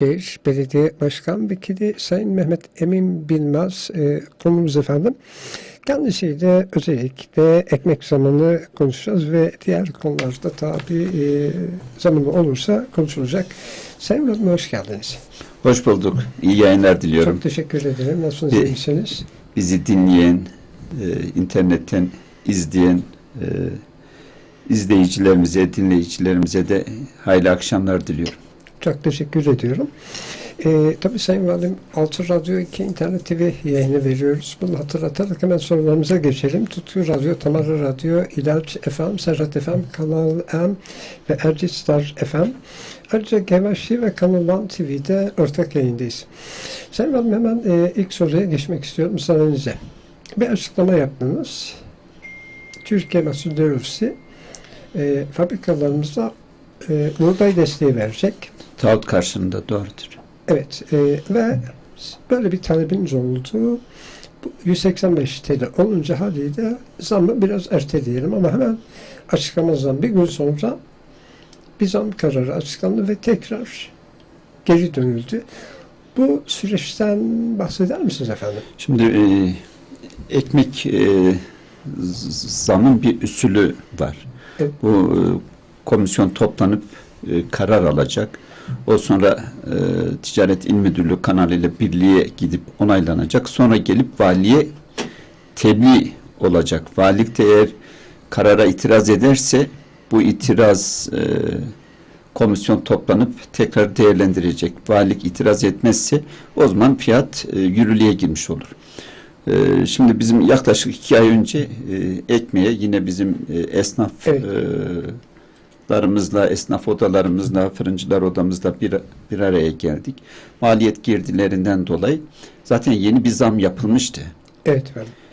Büyükşehir Belediye Başkan Vekili Sayın Mehmet Emin Bilmez e, konumuz efendim. Kendisiyle özellikle ekmek zamanı konuşacağız ve diğer konularda tabii e, zamanı olursa konuşulacak. Sayın Hanım hoş geldiniz. Hoş bulduk. İyi yayınlar diliyorum. Çok teşekkür ederim. Nasılsınız, Bir- iyi misiniz? Bizi dinleyen, e, internetten izleyen e, izleyicilerimize, dinleyicilerimize de hayırlı akşamlar diliyorum. Çok teşekkür ediyorum. Ee, tabii Sayın Valim Altı Radyo 2 İnternet TV yayını veriyoruz. Bunu hatırlatarak hemen sorularımıza geçelim. Tutku Radyo, Tamara Radyo, İlaç FM, Serhat FM, Kanal M ve Erciyes Star FM. Ayrıca Gevaşi ve Kanal One TV'de ortak yayındayız. Sayın Valim hemen e, ilk soruya geçmek istiyorum müsaadenizle. Bir açıklama yaptınız. Türkiye Mahsulleri Ofisi e, fabrikalarımıza e, buğday desteği verecek. Taahhüt karşılığında doğrudur. Evet e, ve böyle bir talebiniz oldu. Bu 185 TL olunca haliyle zammı biraz erteleyelim ama hemen açıklamamızdan bir gün sonra bir zam kararı açıklandı ve tekrar geri dönüldü. Bu süreçten bahseder misiniz efendim? Şimdi e, ekmek e, zamın bir usulü var. Evet. Bu e, komisyon toplanıp e, karar alacak. O sonra e, Ticaret İl Müdürlüğü kanalıyla birliğe gidip onaylanacak. Sonra gelip valiye tebliğ olacak. Valilik de eğer karara itiraz ederse bu itiraz e, komisyon toplanıp tekrar değerlendirecek. Valilik itiraz etmezse o zaman fiyat e, yürürlüğe girmiş olur. E, şimdi bizim yaklaşık iki ay önce e, ekmeğe yine bizim e, esnaf Evet. e, larımızla, esnaf odalarımızla, fırıncılar odamızla bir, bir araya geldik. Maliyet girdilerinden dolayı zaten yeni bir zam yapılmıştı. Evet efendim.